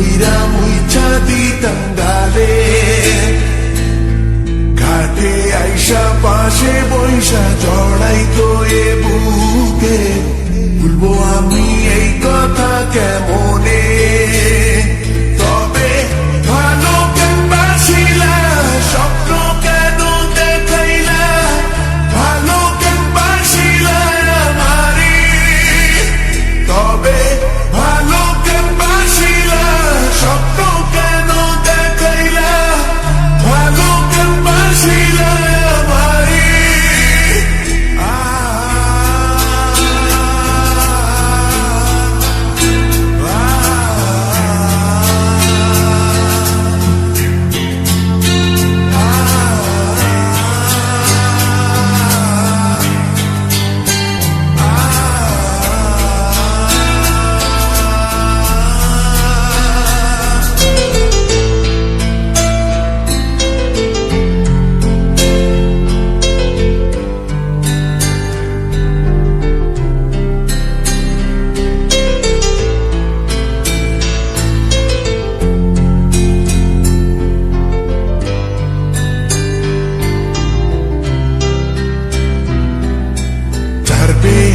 irá.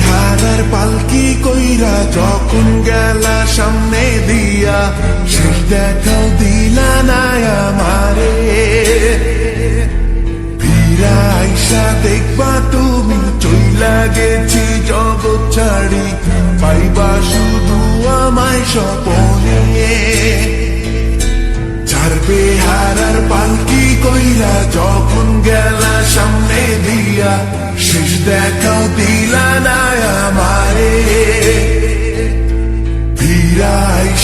ভাড়ার পালকি কইরা যখন গেলা সামনে দিয়া, সেই দেখাও দিলা নাই আমারে আইসা দেখবা তুমি, চইলা গেছি জগৎ ছাড়ি, পাইবা শুধু আমায় সপনে ছাড়বে হারার পালকি কইরা যখন গেলা সামনে দিয়া, শেষ দেখাও দিলা না